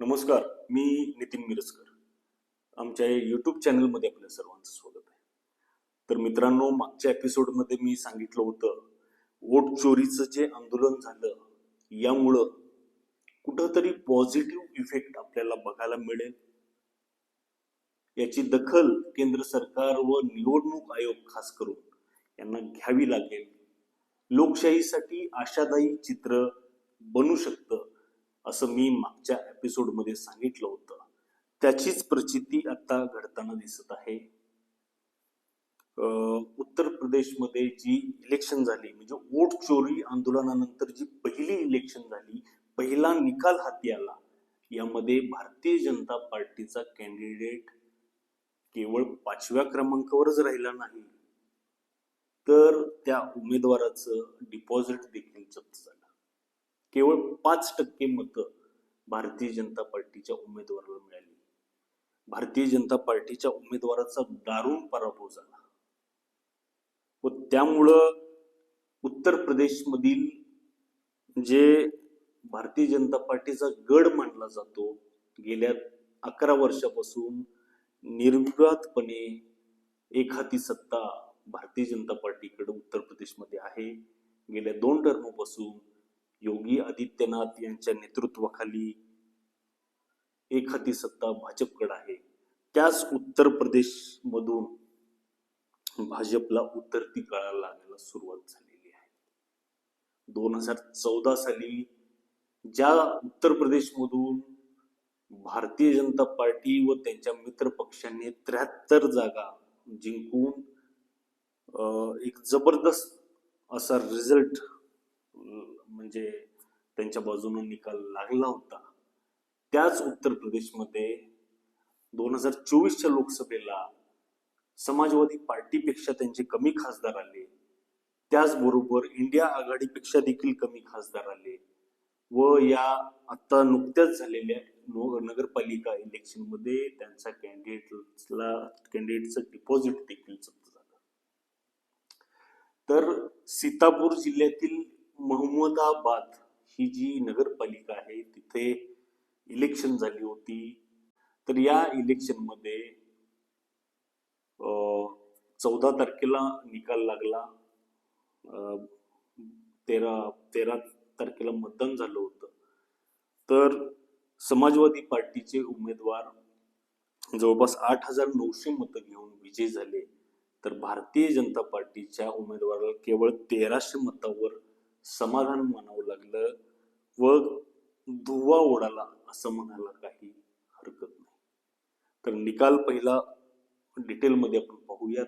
नमस्कार मी नितीन मिरजकर. आमच्या यूट्यूब चॅनलमध्ये आपल्या सर्वांचं स्वागत आहे. तर मित्रांनो मागच्या एपिसोडमध्ये मी सांगितलं होतं वोट चोरीचं जे आंदोलन झालं यामुळं कुठंतरी पॉझिटिव्ह इफेक्ट आपल्याला बघायला मिळेल. याची दखल केंद्र सरकार व निवडणूक आयोग खास करून यांना घ्यावी लागेल. लोकशाहीसाठी आशादायी चित्र बनू शकतं. असं मी मागच्या एपिसोडमध्ये सांगितलं होतं. त्याचीच प्रचिती आता घडताना दिसत आहे. उत्तर प्रदेशमध्ये जी इलेक्शन झाली म्हणजे वोट चोरी आंदोलनानंतर जी पहिली इलेक्शन झाली पहिला निकाल हाती आला यामध्ये भारतीय जनता पार्टीचा कॅन्डिडेट केवळ पाचव्या क्रमांकावरच राहिला नाही. तर त्या उमेदवाराचं डिपॉझिट देखील जप्त झालं. केवळ पाच टक्के मतं भारतीय जनता पार्टीच्या उमेदवाराला मिळाली. भारतीय जनता पार्टीच्या उमेदवाराचा दारुण पराभव झाला. व त्यामुळं उत्तर प्रदेशमधील जे भारतीय जनता पार्टीचा गड मानला जातो गेल्या अकरा वर्षापासून निर्विवादपणे एखादी सत्ता भारतीय जनता पार्टीकडे उत्तर प्रदेशमध्ये आहे. गेल्या दोन टर्मपासून योगी आदित्यनाथ यांच्या नेतृत्वाखाली एक हाती सत्ता भाजपकडे आहे. त्याच उत्तर प्रदेश मधून भाजपला उतरती कळायला लागायला सुरुवात झालेली आहे. दोन हजार चौदा साली ज्या उत्तर प्रदेश मधून भारतीय जनता पार्टी व त्यांच्या मित्र पक्षांनी त्र्याहत्तर जागा जिंकून अं, एक जबरदस्त असा रिझल्ट म्हणजे त्यांच्या बाजूने निकाल लागला होता. त्याच उत्तर प्रदेशमध्ये दोन हजार चोवीसच्या लोकसभेला समाजवादी पार्टीपेक्षा त्यांचे कमी खासदार आले. त्याचबरोबर इंडिया आघाडीपेक्षा देखील कमी खासदार आले. व या आता नुकत्याच झालेल्या नगरपालिका इलेक्शनमध्ये त्यांचा कॅन्डिडेटला कॅन्डिडेटचं डिपॉझिट देखील जप्त झालं. तर सीतापूर जिल्ह्यातील महमदाबाद ही जी नगरपालिका आहे तिथे इलेक्शन झाली होती. तर या इलेक्शनमध्ये चौदा तारखेला निकाल लागला. तेरा तेरा तारखेला मतदान झालं होतं. तर समाजवादी पार्टीचे उमेदवार जवळपास आठ हजार नऊशे मतं घेऊन विजयी झाले. तर भारतीय जनता पार्टीच्या उमेदवाराला केवळ तेराशे मतावर समाधान मानावं लागलं. व धुवा उडाला असं म्हणायला काही हरकत नाही. तर निकाल पहिला डिटेलमध्ये आपण पाहूयात.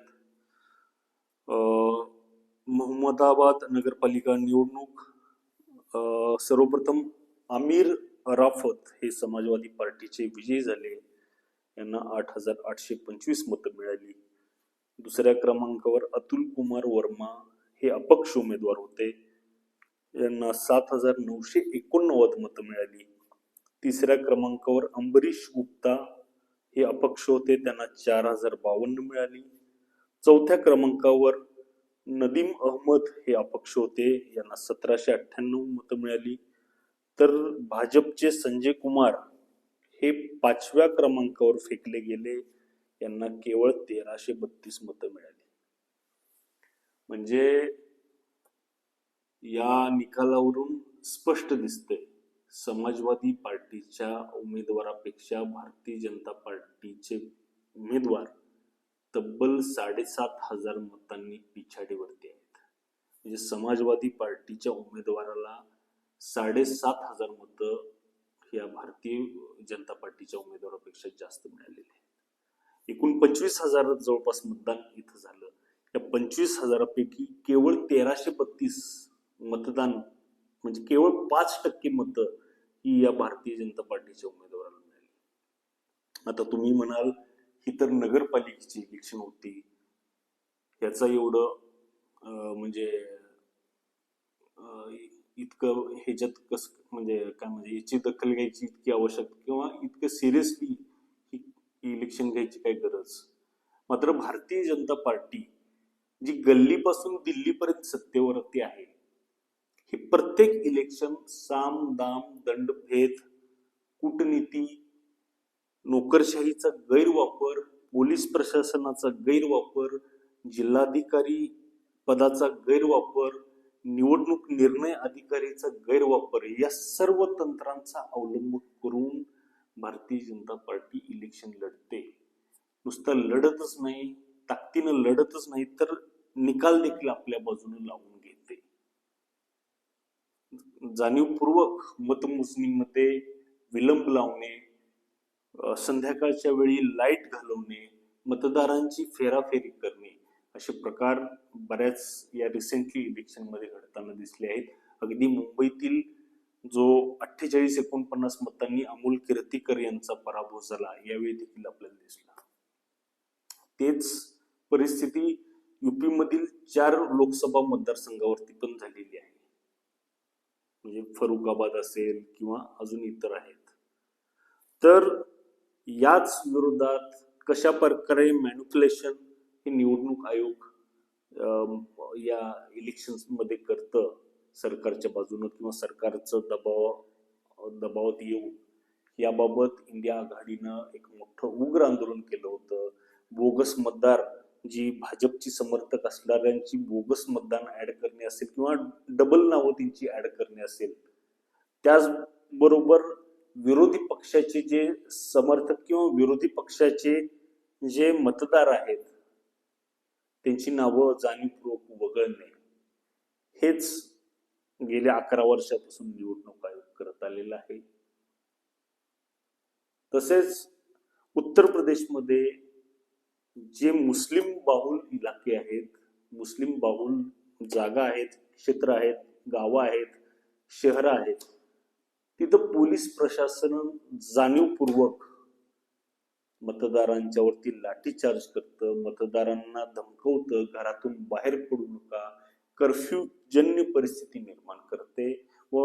मोहम्मदाबाद नगरपालिका निवडणूक सर्वप्रथम आमिर अराफत हे समाजवादी पार्टीचे विजयी झाले. यांना आठ हजार आठशे पंचवीस मतं मिळाली. दुसऱ्या क्रमांकावर अतुल कुमार वर्मा हे अपक्ष उमेदवार होते. यांना सात हजार नऊशे एकोणनव्वद मतं मिळाली. तिसऱ्या क्रमांकावर अंबरीश गुप्ता हे अपक्ष होते त्यांना चार हजार बावन्न मिळाली. चौथ्या क्रमांकावर नदीम अहमद हे अपक्ष होते यांना सतराशे अठ्ठ्याण्णव मतं मिळाली. तर भाजपचे संजय कुमार हे पाचव्या क्रमांकावर फेकले गेले यांना केवळ तेराशे बत्तीस मतं मिळाली. म्हणजे या निकालावरून स्पष्ट दिसते. समाजवादी पार्टीच्या उमेदवारापेक्षा भारतीय जनता पार्टीचे उमेदवार तब्बल साडेसात हजार मतांनी पिछाडीवरती आहेत. म्हणजे समाजवादी पार्टीच्या उमेदवाराला साडेसात हजार मतं या भारतीय जनता पार्टीच्या उमेदवारापेक्षा जास्त मिळालेली आहेत. एकूण पंचवीस हजार जवळपास मतदान इथं झालं. या पंचवीस हजारापैकी केवळ तेराशे बत्तीस मतदान म्हणजे केवळ पाच टक्के मतं ही या भारतीय जनता पार्टीच्या उमेदवाराला मिळाली. आता तुम्ही म्हणाल ही तर नगरपालिकेची इलेक्शन होती. याचा एवढं म्हणजे इतकं ह्याच्यात कस म्हणजे काय म्हणजे याची दखल घ्यायची इतकी आवश्यक किंवा इतकं सिरियसली ही इलेक्शन घ्यायची काय गरज? मात्र भारतीय जनता पार्टी जी गल्लीपासून दिल्लीपर्यंत सत्तेवरती आहे ही प्रत्येक इलेक्शन साम दाम दंडभेद कूटनीती नोकरशाहीचा गैरवापर पोलीस प्रशासनाचा गैरवापर जिल्हाधिकारी पदाचा गैरवापर निवडणूक निर्णय अधिकारीचा गैरवापर या सर्व तंत्रांचा अवलंब करून भारतीय जनता पार्टी इलेक्शन लढते. नुसतं लढतच नाही ताकदीनं लढतच नाही तर निकाल देखील आपल्या बाजूने लावून जाणीवपूर्वक मतमोजणीमध्ये विलंब लावणे संध्याकाळच्या वेळी लाइट घालवणे मतदारांची फेराफेरी करणे असे प्रकार बऱ्याच या रिसेंटली इलेक्शनमध्ये घडताना दिसले आहेत. अगदी मुंबईतील जो अठ्ठेचाळीस एकोणपन्नास मतांनी अमोल कीर्तीकर यांचा पराभव झाला यावेळी देखील आपल्याला दिसला. तेच परिस्थिती युपीमधील चार लोकसभा मतदारसंघावरती पण झालेली आहे. म्हणजे फरुखाबाद असेल किंवा अजून इतर आहेत. तर याच विरोधात कशा प्रकारे मॅन्युप्युलेशन हे निवडणूक आयोग या इलेक्शन्समध्ये करतं सरकारच्या बाजूनं किंवा सरकारचं दबाव दबावात येऊन याबाबत इंडिया आघाडीनं एक मोठं उग्र आंदोलन केलं होतं. बोगस मतदार जी भाजपची समर्थक असणाऱ्यांची बोगस मतदान ऍड करणे असेल किंवा डबल नावं त्यांची ऍड करणे असेल त्याचबरोबर विरोधी पक्षाचे जे समर्थक किंवा विरोधी पक्षाचे जे मतदार आहेत त्यांची नावं जाणीवपूर्वक वगळणे हेच गेल्या अकरा वर्षापासून निवडणूक आयोग करत आलेला आहे. तसेच उत्तर प्रदेशमध्ये जे मुस्लिम बाहुल इलाके आहेत मुस्लिम बाहुल जागा आहेत क्षेत्र आहेत गावं आहेत शहरं आहेत तिथं पोलीस प्रशासन जाणीवपूर्वक मतदारांच्या वरती लाठीचार्ज करतं मतदारांना धमकवतं घरातून बाहेर पडू नका कर्फ्यूजन्य परिस्थिती निर्माण करते व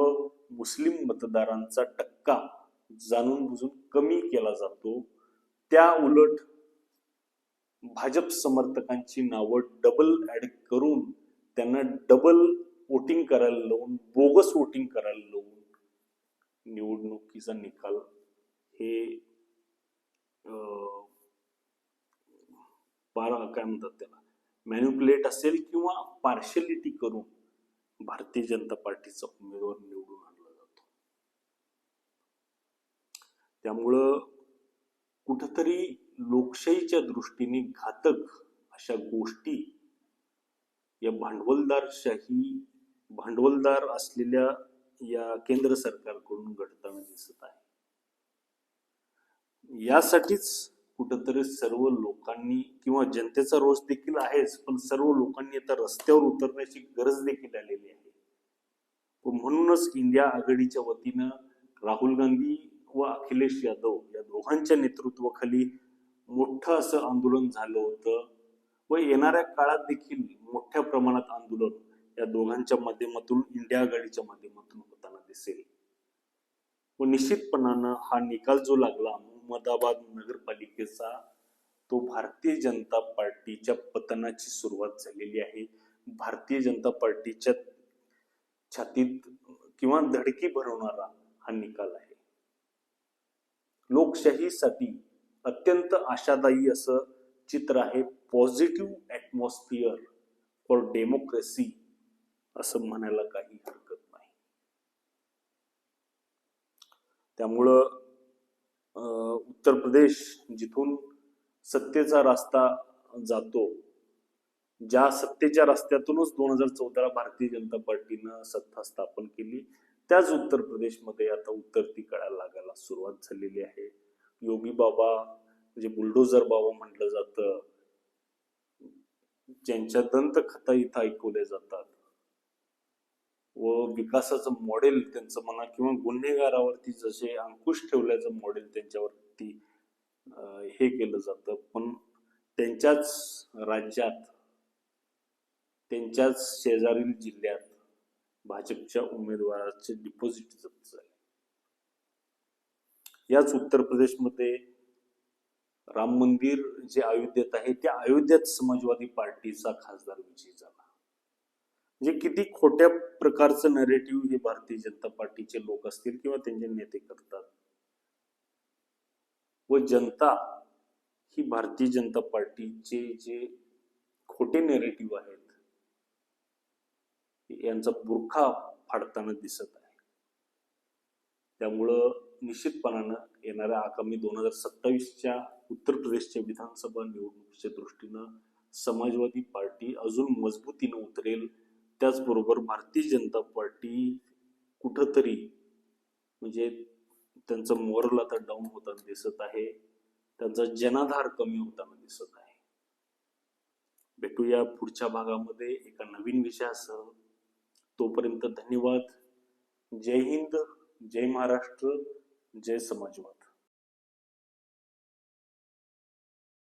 मुस्लिम मतदारांचा टक्का जाणून बुजून कमी केला जातो. त्या उलट भाजप समर्थकांची नावं डबल ऍड करून त्यांना डबल वोटिंग करायला लावून बोगस वोटिंग करायला लावून निवडणुकीचा निकाल हे अं, पार काय म्हणतात त्याला मॅन्युप्युलेट असेल किंवा पार्शलिटी करून भारतीय जनता पार्टीचा उमेदवार निवडून आणला जातो. त्यामुळं कुठंतरी लोकशाहीच्या दृष्टीने घातक अशा गोष्टी या भांडवलदारशाही भांडवलदार असलेल्या या केंद्र सरकारकडून घडताना दिसत आहे. यासाठीच कुठंतरी सर्व लोकांनी किंवा जनतेचा रोष देखील आहेच पण सर्व लोकांनी आता रस्त्यावर उतरण्याची गरज देखील आलेली आहे. म्हणूनच इंडिया आघाडीच्या वतीनं राहुल गांधी व अखिलेश यादव या दोघांच्या नेतृत्वाखाली मोठं असं आंदोलन झालं होतं. व येणाऱ्या काळात देखील मोठ्या प्रमाणात आंदोलन या दोघांच्या माध्यमातून इंडिया आघाडीच्या माध्यमातून होताना दिसेल. व निश्चितपणानं हा निकाल जो लागला अहमदाबाद नगरपालिकेचा तो भारतीय जनता पार्टीच्या पतनाची सुरुवात झालेली आहे. भारतीय जनता पार्टीच्या छातीत किंवा धडकी भरवणारा हा निकाल आहे. लोकशाहीसाठी अत्यंत आशादायी असं चित्र आहे. पॉझिटिव्ह ॲटमॉस्फिअर फॉर डेमोक्रेसी असं म्हणायला काही हरकत नाही. त्यामुळं उत्तर प्रदेश जिथून सत्तेचा रस्ता जातो ज्या सत्तेच्या रस्त्यातूनच दोन हजार चौदाला भारतीय जनता पार्टीनं सत्ता स्थापन केली त्याच उत्तर प्रदेशमध्ये आता उतरती कळायला लागायला सुरुवात झालेली आहे. योगी बाबा म्हणजे बुलडोझर बाबा म्हटलं जातं ज्यांच्या दंतकथा इथं ऐकवल्या जातात. व विकासाचं मॉडेल त्यांचं म्हणा किंवा गुन्हेगारावरती जसे अंकुश ठेवल्याचं मॉडेल त्यांच्यावरती हे केलं जातं. पण त्यांच्याच राज्यात त्यांच्याच शेजारील जिल्ह्यात भाजपच्या उमेदवाराचे डिपॉझिट जप्त झाले याच उत्तर प्रदेशमध्ये राम मंदिर जे अयोध्येत आहे त्या अयोध्येत समाजवादी पार्टीचा खासदार विजयी झाला. म्हणजे किती खोट्या प्रकारचं नरेटिव्ह हे भारतीय जनता पार्टीचे लोक असतील किंवा त्यांचे नेते करतात. व जनता ही भारतीय जनता पार्टीचे जे खोटे नेरेटिव्ह आहेत यांचा बुरखा फाडताना दिसत आहे. त्यामुळं निश्चितपणानं येणाऱ्या आगामी दोन हजार सत्तावीसच्या उत्तर प्रदेशच्या विधानसभा निवडणुकीच्या दृष्टीनं समाजवादी पार्टी अजून मजबूतीनं उतरेल. त्याचबरोबर भारतीय जनता पार्टी कुठंतरी म्हणजे त्यांचं मॉरल आता डाऊन होताना दिसत आहे. त्यांचा जनाधार कमी होताना दिसत आहे. भेटूया पुढच्या भागामध्ये एका नवीन विषयासह. तोपर्यंत धन्यवाद. जय हिंद जय महाराष्ट्र. जय समाजवाद